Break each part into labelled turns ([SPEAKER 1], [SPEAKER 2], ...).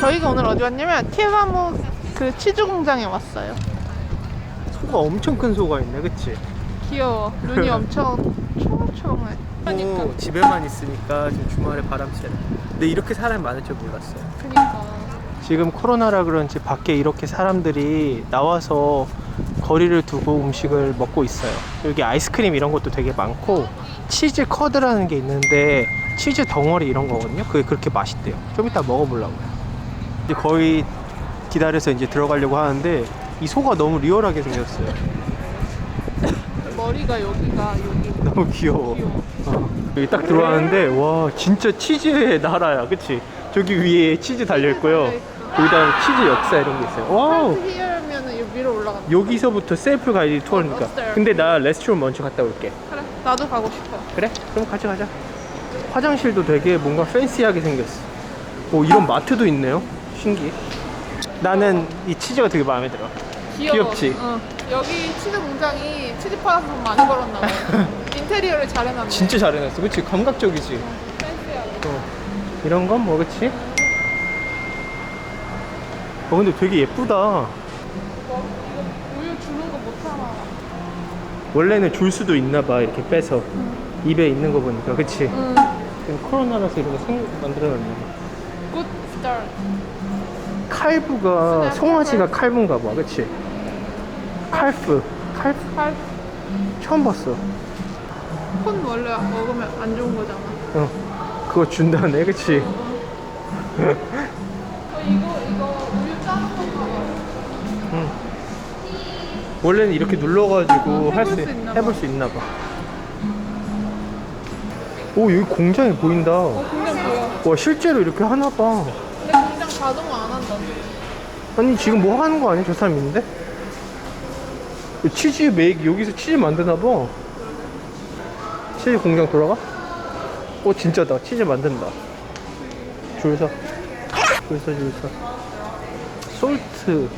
[SPEAKER 1] 저희가 오늘 어디 왔냐면 티라모 그 치즈 공장에 왔어요.
[SPEAKER 2] 소가 엄청 큰 소가 있네, 그치?
[SPEAKER 1] 귀여워. 눈이 엄청 초롱초롱해. 그러니까.
[SPEAKER 2] 오, 집에만 있으니까 지금 주말에 바람 쐬네. 근데 이렇게 사람이 많을 줄 몰랐어요.
[SPEAKER 1] 그러니까.
[SPEAKER 2] 지금 코로나라 그런지 밖에 이렇게 사람들이 나와서 거리를 두고 음식을 먹고 있어요. 여기 아이스크림 이런 것도 되게 많고 치즈 커드라는 게 있는데 치즈 덩어리 이런 거거든요. 그게 그렇게 맛있대요. 좀 이따 먹어보려고요. 이제 거의 기다려서 이제 들어가려고 하는데 이 소가 너무 리얼하게 생겼어요.
[SPEAKER 1] 머리가 여기가 여기.
[SPEAKER 2] 너무 귀여워.
[SPEAKER 1] 귀여워.
[SPEAKER 2] 어. 여기 딱 들어왔는데 와 진짜 치즈의 나라야, 그치? 저기 위에 치즈 달려 있고요. 여기다 치즈 역사 이런 게 있어요. 와우.
[SPEAKER 1] 히어면은 위로 올라가.
[SPEAKER 2] 여기서부터 셀프 가이드 투어니까.
[SPEAKER 1] 어때요?
[SPEAKER 2] 근데 나 레스토랑 먼저 갔다 올게.
[SPEAKER 1] 그래. 나도 가고 싶어.
[SPEAKER 2] 그래? 그럼 같이 가자. 화장실도 되게 뭔가 팬시하게 생겼어. 오 이런 마트도 있네요. 신기해. 나는 이 치즈가 되게 마음에 들어.
[SPEAKER 1] 귀여워.
[SPEAKER 2] 귀엽지?
[SPEAKER 1] 응. 여기 치즈 공장이 치즈 팔아서 돈 많이 벌었나 봐요. 인테리어를 잘 해놨네.
[SPEAKER 2] 진짜 잘 해놨어. 그치? 감각적이지?
[SPEAKER 1] 팬시하게.
[SPEAKER 2] 어. 이런 건 뭐, 그치? 어, 근데 되게 예쁘다.
[SPEAKER 1] 뭐, 이거 우유 주는 거 못하나.
[SPEAKER 2] 원래는 줄 수도 있나 봐. 이렇게 빼서. 입에 있는 거 보니까. 그치?
[SPEAKER 1] 응.
[SPEAKER 2] 지금 코로나라서 이런 거 생, 만들어놨네. 칼부가, 송아지가 칼부인가 봐. 그치? 칼프. 칼프?
[SPEAKER 1] 팔.
[SPEAKER 2] 처음 봤어.
[SPEAKER 1] 콘 원래 먹으면 안 좋은 거잖아.
[SPEAKER 2] 어. 그거 준다네. 그치?
[SPEAKER 1] 어, 이거 이거 우유 짜는 건가 봐.
[SPEAKER 2] 응. 원래는 이렇게 눌러가지고
[SPEAKER 1] 어,
[SPEAKER 2] 할 수,
[SPEAKER 1] 해볼 수 있나 봐.
[SPEAKER 2] 해볼 수 있나 봐. 오, 여기 공장이 보인다.
[SPEAKER 1] 어 공장 보여.
[SPEAKER 2] 와, 실제로 이렇게 하나 봐.
[SPEAKER 1] 근데 공장 한다.
[SPEAKER 2] 아니, 지금 뭐 하는 거 아니야? 저 사람 있는데? 치즈 메이크, 여기서 치즈 만드나 봐. 치즈 공장 돌아가? 오, 진짜다. 치즈 만든다. 줄 서. 줄 서, 줄 서. 솔트.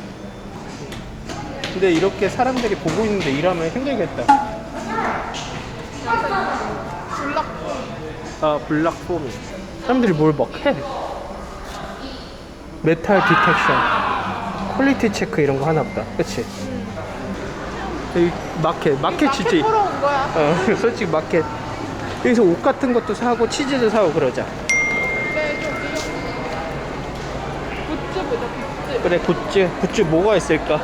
[SPEAKER 2] 근데 이렇게 사람들이 보고 있는데 일하면 힘들겠다.
[SPEAKER 1] 블락.
[SPEAKER 2] 아, 블락 폼이. 사람들이 뭘 막 해. 메탈 디텍션. 퀄리티 체크 이런 거 하나 보다. 그치? 여기 마켓. 마켓 진짜.
[SPEAKER 1] 마켓 보러 온 거야.
[SPEAKER 2] 어, 솔직히 마켓. 여기서 옷 같은 것도 사고 치즈도 사고 그러자.
[SPEAKER 1] 네, 저기 굿즈 보자. 굿즈.
[SPEAKER 2] 그래, 굿즈. 굿즈 뭐가 있을까?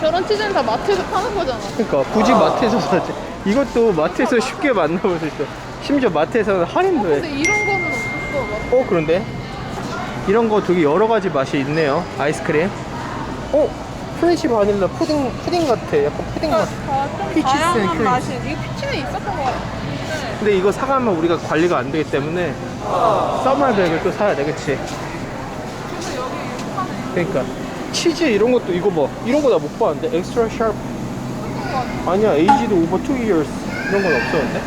[SPEAKER 1] 저런 치즈는 다 마트에서 파는 거잖아.
[SPEAKER 2] 그러니까 굳이 마트에서 사지. 이것도 마트에서 쉽게 만나볼 수 있어. 심지어 마트에서는 할인도 해.
[SPEAKER 1] 근데 이런 거는 없었어.
[SPEAKER 2] 어 그런데 이런 거 되게 여러 가지 맛이 있네요 아이스크림 어 프레시 바닐라 푸딩 푸딩 같아 약간 푸딩 맛
[SPEAKER 1] 다좀
[SPEAKER 2] 피치
[SPEAKER 1] 다양한. 맛이. 이거 피치는 있었던 거 같은데.
[SPEAKER 2] 근데 이거 사가면 우리가 관리가 안 되기 때문에 써마백을 또 사야 돼 그치. 그러니까 치즈 이런 것도 이거 봐 이런 거 나 못 봤는데 엑스트라
[SPEAKER 1] 같아.
[SPEAKER 2] 아니야 에이지도 오버 2 years 이런 건 없었는데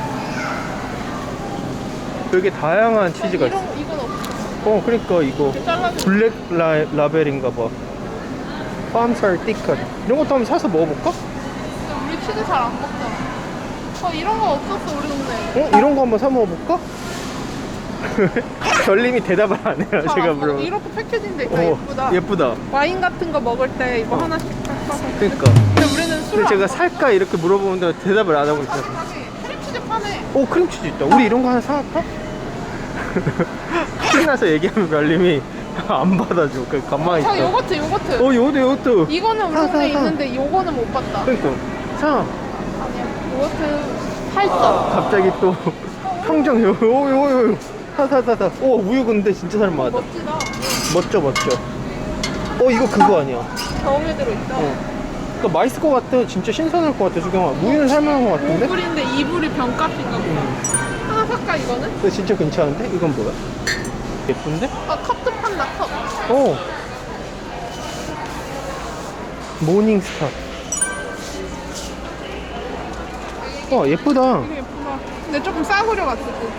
[SPEAKER 2] 되게 다양한 치즈가 있어
[SPEAKER 1] 이런 이건 없어.
[SPEAKER 2] 어 그러니까 이거. 블랙 라, 라벨인가 봐 팜살 띠컷 이런 것도 한번 사서 먹어볼까?
[SPEAKER 1] 근데 우리 치즈 잘 안 먹잖아. 어 이런 거 없었어 우리 동네에.
[SPEAKER 2] 어? 이런 거 한번 사 먹어볼까? 별님이 대답을 안 해요
[SPEAKER 1] 잘
[SPEAKER 2] 제가
[SPEAKER 1] 안 먹어.
[SPEAKER 2] 물어
[SPEAKER 1] 이렇게 패키지인데 이거
[SPEAKER 2] 어,
[SPEAKER 1] 예쁘다.
[SPEAKER 2] 예쁘다
[SPEAKER 1] 와인 같은 거 먹을 때 이거 하나씩 딱 사서.
[SPEAKER 2] 그러니까
[SPEAKER 1] 근데 우리는 술을
[SPEAKER 2] 근데 제가
[SPEAKER 1] 안
[SPEAKER 2] 살까 이렇게 물어보는데 대답을 안 하고
[SPEAKER 1] 먹어. 사실 크림치즈 파네.
[SPEAKER 2] 오 크림치즈 있다 우리 이런 거 하나 사갈까? 신나서 얘기하면 별님이 안 받아줘 그 가만히
[SPEAKER 1] 자
[SPEAKER 2] 있어
[SPEAKER 1] 요거트 요거트.
[SPEAKER 2] 어 요것도 요것도
[SPEAKER 1] 이거는 우리
[SPEAKER 2] 사, 사, 사.
[SPEAKER 1] 있는데 요거는 못 봤다.
[SPEAKER 2] 그러니까 사
[SPEAKER 1] 아니야. 요거트 8점.
[SPEAKER 2] 갑자기 또 평정 요요 요 사사사사 오 우유 근데 진짜 잘 맞아
[SPEAKER 1] 멋지다.
[SPEAKER 2] 멋져 멋져 어 이거 그거 아니야
[SPEAKER 1] 겨울에 들어있다.
[SPEAKER 2] 어. 그 맛있을 것 같아 진짜 신선할 것 같아 수경아 무유는 살만한 것 같은데?
[SPEAKER 1] 오불인데 이불이 병값인가 보다. 하나 살까 이거는?
[SPEAKER 2] 근데 진짜 괜찮은데? 이건 뭐야? 예쁜데?
[SPEAKER 1] 아 컵도 판다 컵.
[SPEAKER 2] 어 모닝스타 와 예쁘다
[SPEAKER 1] 예쁘다. 근데 조금 싸구려 같아. 또.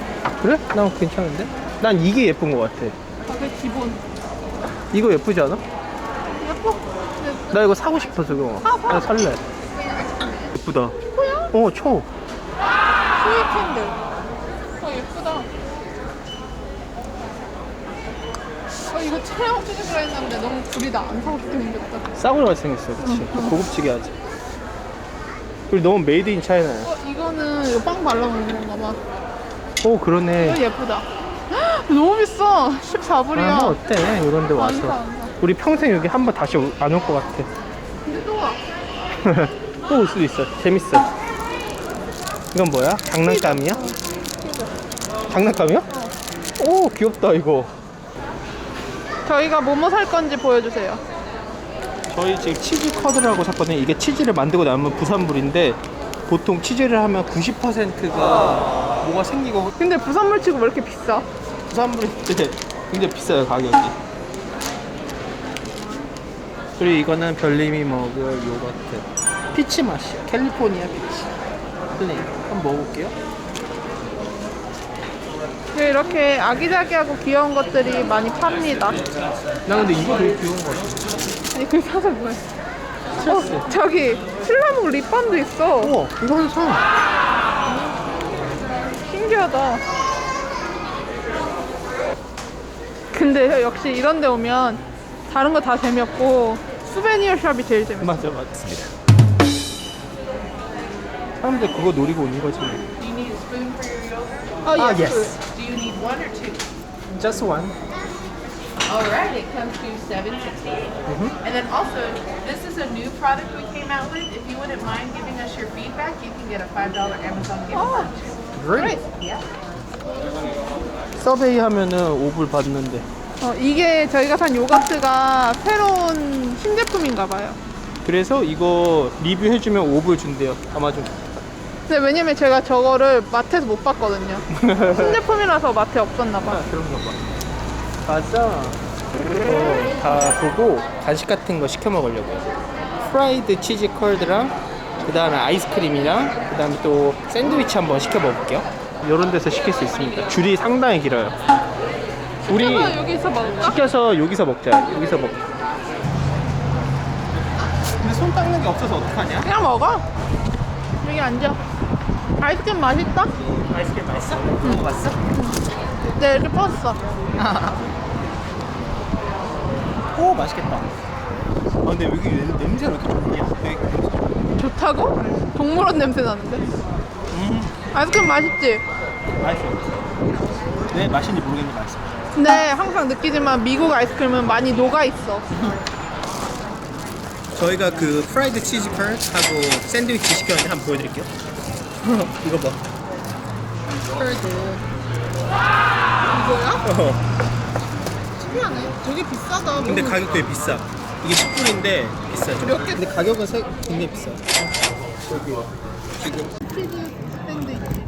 [SPEAKER 2] 그래? 난 괜찮은데? 난 이게 예쁜 것 같아
[SPEAKER 1] 아, 그 기본.
[SPEAKER 2] 이거 예쁘지 않아?
[SPEAKER 1] 예뻐.
[SPEAKER 2] 나 이거 사고 싶어
[SPEAKER 1] 사, 사.
[SPEAKER 2] 나 살래 예쁘다
[SPEAKER 1] 뭐야?
[SPEAKER 2] 어 초.
[SPEAKER 1] 캔들. 어 예쁘다. 어 체험 치즈가 했는데 너무 구리다. 안 사고 싶게 생겼다.
[SPEAKER 2] 싸구려 생겼어 그치 고급지게 하지 그리고 너무 메이드 인 차이나야
[SPEAKER 1] 어, 이거는 이거 빵 발라 먹는 건가 봐.
[SPEAKER 2] 오
[SPEAKER 1] 이거
[SPEAKER 2] 그러네
[SPEAKER 1] 예쁘다. 헉, 너무 비싸. 14불이야.
[SPEAKER 2] 아, 뭐 어때 이런 데
[SPEAKER 1] 안 사,
[SPEAKER 2] 와서
[SPEAKER 1] 안 사.
[SPEAKER 2] 우리 평생 여기 한 번 다시 안 올 것 같아
[SPEAKER 1] 근데 또 와.
[SPEAKER 2] 또 올 수도 있어 재밌어 이건 뭐야? 장난감이야? 장난감이야? 오 귀엽다 이거
[SPEAKER 1] 저희가 뭐뭐 살 건지 보여주세요.
[SPEAKER 2] 저희 지금 치즈 커드라고 샀거든요. 이게 치즈를 만들고 남은 부산물인데 보통 치즈를 하면 90%가 뭐가 생기고
[SPEAKER 1] 근데 부산물 치고 왜 이렇게 비싸?
[SPEAKER 2] 부산물인데 굉장히 비싸요 가격이. 그리고 이거는 별님이 먹을 요거트. 피치 맛이야 캘리포니아 피치. 플레인 한번 먹어볼게요.
[SPEAKER 1] 네, 이렇게 아기자기하고 귀여운 것들이 많이 팝니다.
[SPEAKER 2] 나 근데 이거 되게 귀여운 거 같아
[SPEAKER 1] 아니, 그 사서?
[SPEAKER 2] 스트레스
[SPEAKER 1] 어, 저기 슬라목 립밤도 있어.
[SPEAKER 2] 우와 이거 하나 사
[SPEAKER 1] 신기하다. 근데 역시 이런 데 오면 다른 거 다 재미없고 수베니어 샵이 제일 재밌어.
[SPEAKER 2] 맞아 맞습니다 사람들 그거 노리고 오는 거지 아,
[SPEAKER 1] 예.
[SPEAKER 2] yes.
[SPEAKER 3] One or two?
[SPEAKER 2] Just one
[SPEAKER 3] All right, it comes to seven. And then also, this is a new product we came out with. If you wouldn't mind giving us your feedback, you can get a five dollar Amazon gift
[SPEAKER 1] 어,
[SPEAKER 3] card.
[SPEAKER 2] Great
[SPEAKER 3] Yeah.
[SPEAKER 2] 서베이 하면은 5불 받는데
[SPEAKER 1] 어, 이게 저희가 산 요거트가 새로운 신제품인가 봐요.
[SPEAKER 2] 그래서 이거 리뷰해주면 5불 준대요 아마존
[SPEAKER 1] 근데 왜냐면 제가 저거를 마트에서 못 봤거든요. 신제품이라서 마트에 없었나 봐.
[SPEAKER 2] 아, 그런가 봐. 맞아. 어, 다 보고 간식 같은 거 시켜 먹으려고요. 프라이드 치즈 컬드랑 그 다음에 아이스크림이랑 그 다음에 또 샌드위치 한번 시켜 먹을게요. 이런 데서 시킬 수 있습니다. 줄이 상당히 길어요. 우리
[SPEAKER 1] 그러면 여기서 먹을까?
[SPEAKER 2] 시켜서 여기서 먹자. 여기서 먹. 근데 손 닦는 게 없어서 어떡하냐?
[SPEAKER 1] 그냥 먹어. 여기 앉아. 아이스크림 맛있다?
[SPEAKER 2] 아이스크림 맛있어? 먹어봤어?
[SPEAKER 1] 네, 이렇게 뻗었어.
[SPEAKER 2] 오 맛있겠다. 아 근데 여기 냄- 냄새가 왜 이렇게 좋냐? 되게
[SPEAKER 1] 좋다고? 동물원 냄새 나는데?
[SPEAKER 2] 음
[SPEAKER 1] 아이스크림 맛있지?
[SPEAKER 2] 맛있어. 왜 맛인지 모르겠는데 맛있어.
[SPEAKER 1] 근데 항상 느끼지만 미국 아이스크림은 많이 녹아있어.
[SPEAKER 2] 저희가 그 프라이드 치즈 컬하고 샌드위치 시켰는데 한번 보여드릴게요. 이거 봐.
[SPEAKER 1] 이거야? 신기하네. 되게 비싸다.
[SPEAKER 2] 근데
[SPEAKER 1] 너무-
[SPEAKER 2] 가격 되게 비싸. 이게 10불인데 비싸죠.
[SPEAKER 1] 몇 개?
[SPEAKER 2] 근데 가격은 세- 굉장히 비싸.
[SPEAKER 1] 치즈 샌드위치.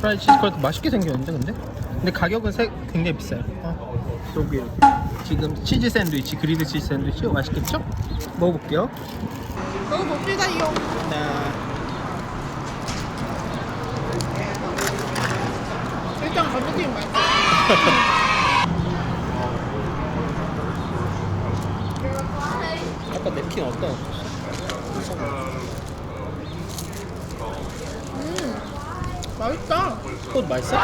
[SPEAKER 2] 프라이드 치즈 컬 맛있게 생겼는데 근데? 근데 가격은 세- 굉장히 비싸요. 어. 여기. 지금 치즈 샌드위치, 그리드 치즈 샌드위치 맛있겠죠? 먹어볼게요.
[SPEAKER 1] 너무 봅시다, 이거.
[SPEAKER 2] 나
[SPEAKER 1] 일단 감자 튀김 맛있어.
[SPEAKER 2] 아까 냅킨 어떤?
[SPEAKER 1] 맛있다.
[SPEAKER 2] 컷 맛있어?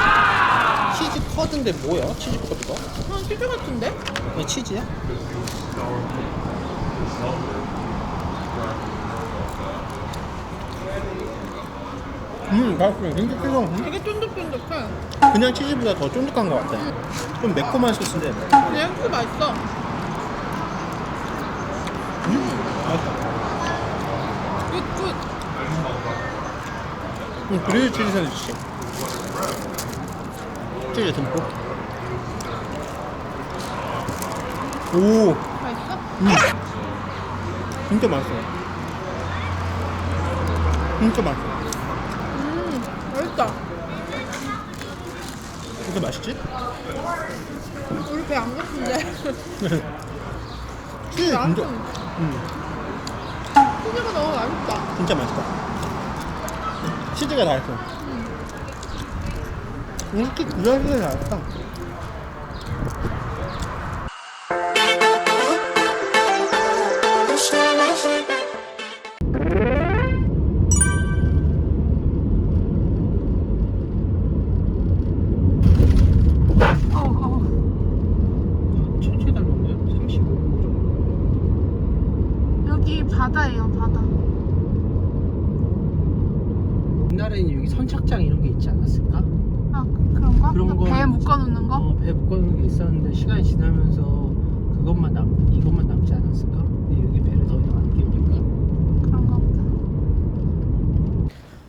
[SPEAKER 2] 치즈 커드인데 뭐야? 치즈 커드가?
[SPEAKER 1] 한 치즈 같은데?
[SPEAKER 2] 왜 치즈야? 음, 맛있어. 굉장히 뜨거워.
[SPEAKER 1] 되게 쫀득쫀득해.
[SPEAKER 2] 그냥 치즈보다 더 쫀득한 것 같아. 좀 매콤한 소스인데.
[SPEAKER 1] 그냥 그 맛있어.
[SPEAKER 2] 맛있다.
[SPEAKER 1] 굿굿.
[SPEAKER 2] 음, 그리드 치즈 샌드위치. 치즈 듬뿍. 오,
[SPEAKER 1] 맛있어?
[SPEAKER 2] 진짜 맛있어. 진짜 맛있어.
[SPEAKER 1] 음, 맛있다.
[SPEAKER 2] 진짜 맛있지?
[SPEAKER 1] 우리 배 안 고픈데.
[SPEAKER 2] 치즈 진짜, 음,
[SPEAKER 1] 치즈가 너무 맛있다.
[SPEAKER 2] 진짜 맛있다. 치즈가 달았어. 이렇게 구하기가 달았다. 옛날에는 여기 선착장 이런 게 있지 않았을까?
[SPEAKER 1] 아, 그런가?
[SPEAKER 2] 그런 거
[SPEAKER 1] 배에 묶어놓는 거?
[SPEAKER 2] 어, 배 묶어놓은 게 있었는데 시간이 지나면서 그것만 남 이것만 남지 않았을까? 근데 여기 배를 더 이상 안 끼우니까
[SPEAKER 1] 그런가 보다.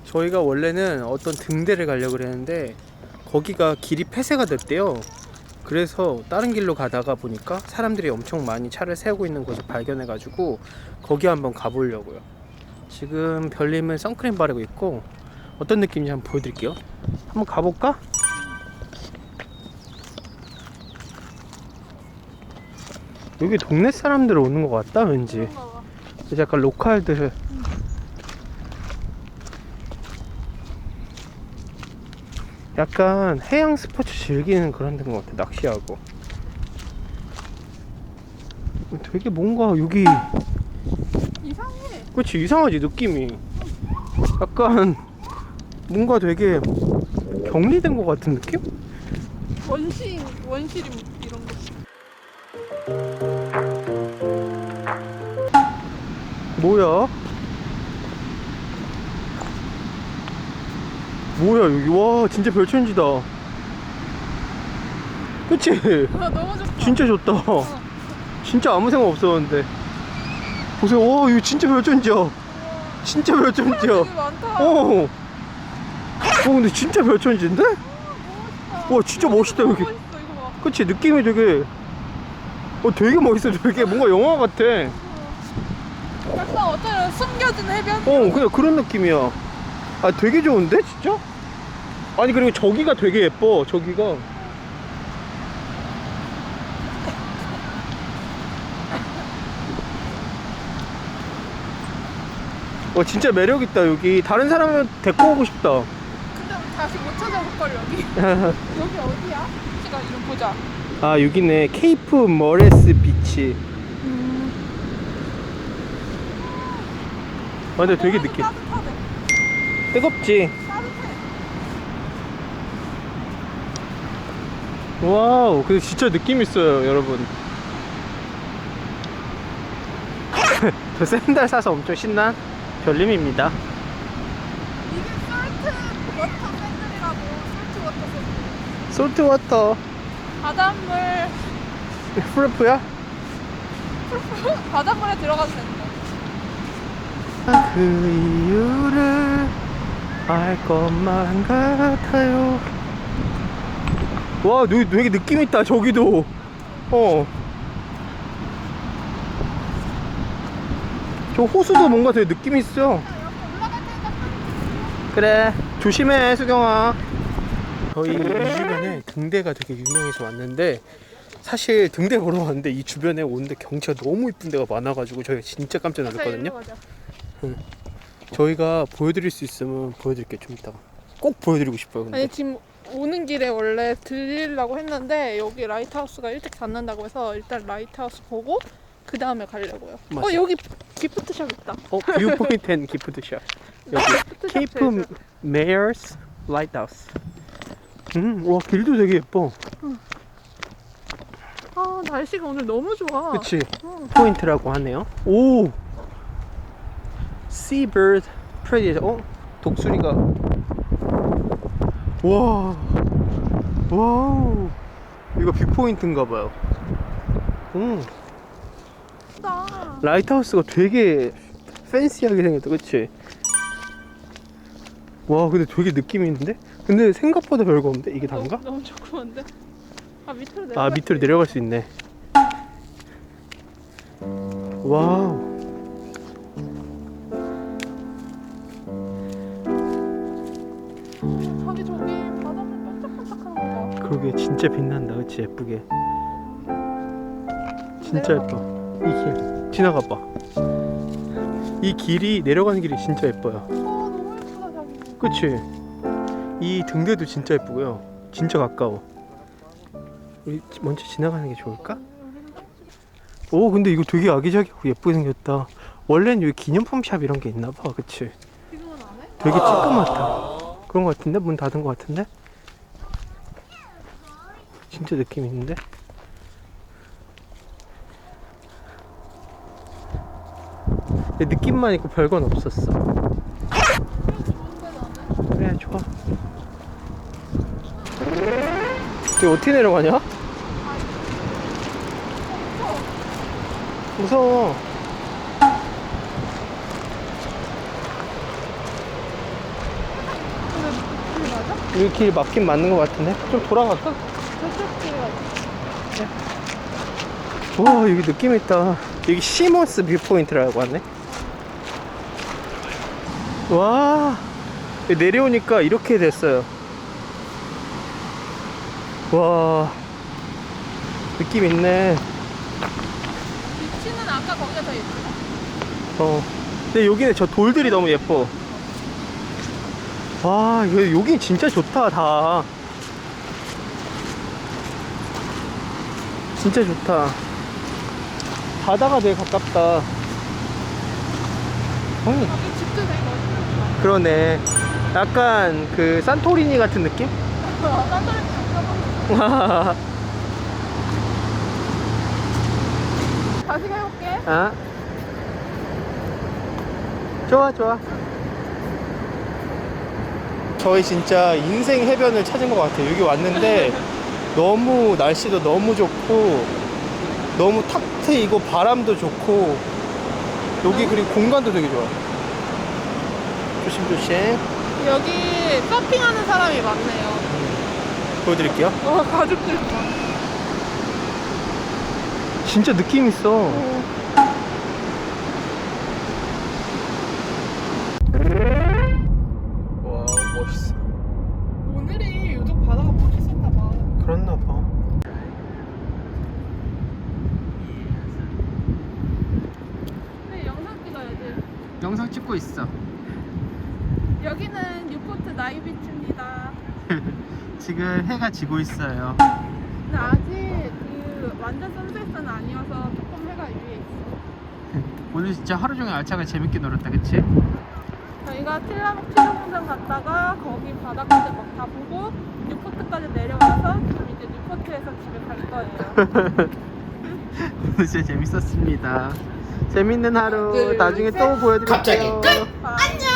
[SPEAKER 2] 저희가 원래는 어떤 등대를 가려고 그랬는데 거기가 길이 폐쇄가 됐대요. 그래서 다른 길로 가다가 보니까 사람들이 엄청 많이 차를 세우고 있는 곳을 발견해가지고 거기 한번 가보려고요. 지금 별님은 선크림 바르고 있고 어떤 느낌인지 한번 보여드릴게요. 한번 가볼까? 여기 동네 사람들 오는 것 같다 왠지. 이제 약간 로컬들 약간 해양 스포츠 즐기는 그런 데인 것 같아 낚시하고 되게 뭔가 여기
[SPEAKER 1] 이상해.
[SPEAKER 2] 그치 이상하지 느낌이 약간 뭔가 되게 격리된 것 같은 느낌?
[SPEAKER 1] 원시, 원시림 이런 거.
[SPEAKER 2] 뭐야? 뭐야 여기 와 진짜 별천지다 그치?
[SPEAKER 1] 아, 너무 좋다.
[SPEAKER 2] 진짜 좋다. 진짜 아무 생각 없었는데. 보세요. 와, 이거 진짜 별천지야. 진짜 별천지야.
[SPEAKER 1] 되게 많다.
[SPEAKER 2] 어. 어, 근데 진짜 별천지인데? 와, 진짜 멋있다, 여기. 그치? 느낌이 되게. 어, 되게 멋있어. 되게 뭔가 영화 같아.
[SPEAKER 1] 약간 어떤 숨겨진 해변?
[SPEAKER 2] 어, 그냥 그런 느낌이야. 아, 되게 좋은데? 진짜? 아니, 그리고 저기가 되게 예뻐. 저기가. 와, 진짜 매력있다, 여기. 다른 사람은 데리고 오고 싶다.
[SPEAKER 1] 다시 못 찾아볼 걸 여기. 여기 어디야? 시가 이름 보자.
[SPEAKER 2] 아, 여기네. 케이프 머레스 비치. 아, 근데 되게 느낌.
[SPEAKER 1] 따뜻하네.
[SPEAKER 2] 뜨겁지?
[SPEAKER 1] 따뜻해.
[SPEAKER 2] 와우, 근데 진짜 느낌 있어요, 여러분. 저 샌들 사서 엄청 신난 별님입니다.
[SPEAKER 1] 이게 솔트 워터 샌들이라고 솔트 워터 샌들.
[SPEAKER 2] 솔트워터
[SPEAKER 1] 바닷물
[SPEAKER 2] 프로프야?
[SPEAKER 1] 바닷물에 들어가도 된다.
[SPEAKER 2] 그 이유를 알 것만 같아요. 와, 여기 되게 느낌 있다, 저기도. 어. 저 호수도 뭔가 되게 느낌 있어. 그래, 조심해, 수경아. 저희 이 주변에 등대가 되게 유명해서 왔는데 사실 등대 보러 왔는데 이 주변에 오는데 경치가 너무 이쁜 데가 많아가지고 저희가 진짜 깜짝 놀랐거든요. 저희가 보여드릴 수 있으면 보여드릴게요 좀 이따가 꼭 보여드리고 싶어요 근데
[SPEAKER 1] 아니 지금 오는 길에 원래 들리려고 했는데 여기 라이트하우스가 일찍 닫는다고 해서 일단 라이트하우스 보고 그 다음에 가려고요.
[SPEAKER 2] 맞아.
[SPEAKER 1] 어 여기 기프트샵 있다.
[SPEAKER 2] 어? 뷰포인트 앤 기프트샵 여기
[SPEAKER 1] 기프트샵
[SPEAKER 2] 케이프
[SPEAKER 1] 제주.
[SPEAKER 2] 메이어스 라이트하우스 음 와 길도 되게 예뻐
[SPEAKER 1] 아 날씨가 오늘 너무 좋아.
[SPEAKER 2] 그치
[SPEAKER 1] 어.
[SPEAKER 2] 포인트라고 하네요 오 Seabird Predator 어? 독수리가 와 와우 이거 뷰포인트인가 봐요 음
[SPEAKER 1] 예쁘다.
[SPEAKER 2] 라이트하우스가 되게 팬시하게 생겼다 그치? 와 근데 되게 느낌 있는데? 근데 생각보다 별거 없는데? 이게 단가?
[SPEAKER 1] 너무, 조그만데. 아 밑으로 내려.
[SPEAKER 2] 아 밑으로 내려갈 수 있네 와우
[SPEAKER 1] 저기 저기 바닷물 반짝반짝하는 거 봐.
[SPEAKER 2] 그러게 진짜 빛난다 그치 예쁘게 진짜 예뻐 이길 지나가 봐 이 길이 내려가는 길이 진짜 예뻐요
[SPEAKER 1] 아 너무 예쁘다 저기.
[SPEAKER 2] 그치? 이 등대도 진짜 예쁘고요. 진짜 가까워. 우리 먼저 지나가는 게 좋을까? 오, 근데 이거 되게 아기자기하고 예쁘게 생겼다. 원래는 여기 기념품 샵 이런 게 있나 봐. 그치? 되게 찌끄맣다. 그런 거 같은데? 문 닫은 거 같은데? 진짜 느낌 있는데? 느낌만 있고 별건 없었어. 그래 좋아. 이거 어떻게 내려가냐? 무서워. 여기 길 맞긴 맞는 것 같은데? 좀 돌아갈까? 와 여기 느낌 있다. 여기 시몬스 뷰포인트라고 하네. 와 내려오니까 이렇게 됐어요. 와 느낌 있네.
[SPEAKER 1] 위치는 아까 거기가 더 예쁘다.
[SPEAKER 2] 어. 근데 여기는 저 돌들이 너무 예뻐. 와, 여기, 진짜 좋다, 다. 진짜 좋다. 바다가 되게 가깝다. 어. 그러네. 약간 그 산토리니 같은 느낌?
[SPEAKER 1] 다시 해볼게.
[SPEAKER 2] 아. 좋아, 좋아. 저희 진짜 인생 해변을 찾은 것 같아요. 여기 왔는데 너무 날씨도 너무 좋고 너무 탁 트이고 바람도 좋고 여기 그리고 공간도 되게 좋아. 조심조심
[SPEAKER 1] 여기 서핑하는 사람이 많네요.
[SPEAKER 2] 보여드릴게요.
[SPEAKER 1] 어, 가족들.
[SPEAKER 2] 진짜 느낌 있어. 와 지금 해가 지고 있어요.
[SPEAKER 1] 근데 아직 그 완전 선셋은 아니어서 조금 해가 위에 있어.
[SPEAKER 2] 오늘 진짜 하루 종일 알차게 재밌게 놀았다, 그치?
[SPEAKER 1] 저희가 틸라목 치료공장 갔다가 거기 바다까지 막 다 보고 뉴포트까지 내려가서 지금 이제 뉴포트에서 집에 갈 거예요.
[SPEAKER 2] 오늘 진짜 재밌었습니다. 재밌는 하루
[SPEAKER 1] 둘,
[SPEAKER 2] 나중에
[SPEAKER 1] 셋.
[SPEAKER 2] 또 보여드릴게요.
[SPEAKER 4] 갑자기 끝!
[SPEAKER 1] 안녕!